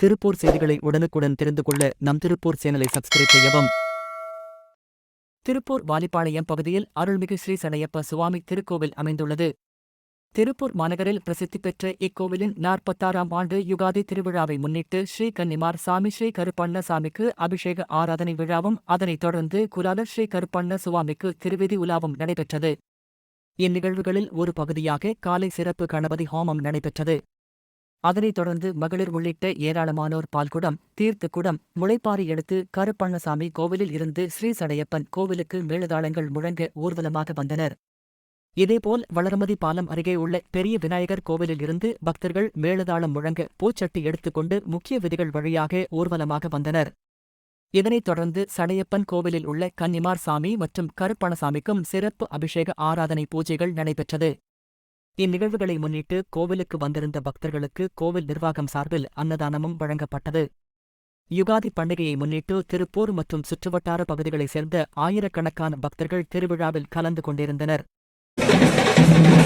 திருப்பூர் செய்திகளை உடனுக்குடன் தெரிந்து கொள்ள நம் திருப்பூர் சேனலை சப்ஸ்கிரைப் செய்யவும். திருப்பூர் வாலிப்பாளையம் பகுதியில் அருள்மிகு ஸ்ரீ சடையப்ப சுவாமி திருக்கோவில் அமைந்துள்ளது. திருப்பூர் மாநகரில் பிரசித்தி பெற்ற இக்கோவிலின் நாற்பத்தாறாம் ஆண்டு யுகாதி திருவிழாவை முன்னிட்டு ஸ்ரீ கன்னிமார் சாமி ஸ்ரீ கருப்பண்ண சாமிக்கு அபிஷேக ஆராதனை விழாவும் அதனைத் தொடர்ந்து குலாலர் ஸ்ரீ கருப்பண்ண சுவாமிக்கு திருவிதி உலாவும் நடைபெற்றது. இந்நிகழ்வுகளில் ஒரு பகுதியாக காலை சிறப்பு கணபதி ஹோமம் நடைபெற்றது. அதனைத் தொடர்ந்து மகளிர் உள்ளிட்ட ஏராளமானோர் பால்குடம் தீர்த்துக்குடம் முளைப்பாரி எடுத்து கருப்பண்ணசாமி கோவிலில் இருந்து ஸ்ரீ சடையப்பன் கோவிலுக்கு மேலதாளங்கள் முழங்க ஊர்வலமாக வந்தனர். இதேபோல் வளர்மதி பாலம் அருகே உள்ள பெரிய விநாயகர் கோவிலில் இருந்து பக்தர்கள் மேளதாளம் முழங்க பூச்சட்டி எடுத்துக்கொண்டு முக்கிய விதிகள் வழியாக ஊர்வலமாக வந்தனர். இதனைத் தொடர்ந்து சடையப்பன் கோவிலில் உள்ள கன்னிமார் சாமி மற்றும் கருப்பணசாமிக்கும் சிறப்பு அபிஷேக ஆராதனை பூஜைகள் நடைபெற்றது. இந்நிகழ்வுகளை முன்னிட்டு கோவிலுக்கு வந்திருந்த பக்தர்களுக்கு கோவில் நிர்வாகம் சார்பில் அன்னதானமும் வழங்கப்பட்டது. யுகாதி பண்டிகையை முன்னிட்டு திருப்பூர் மற்றும் சுற்றுவட்டார பகுதிகளைச் சேர்ந்த ஆயிரக்கணக்கான பக்தர்கள் திருவிழாவில் கலந்து கொண்டிருந்தனர். Thank you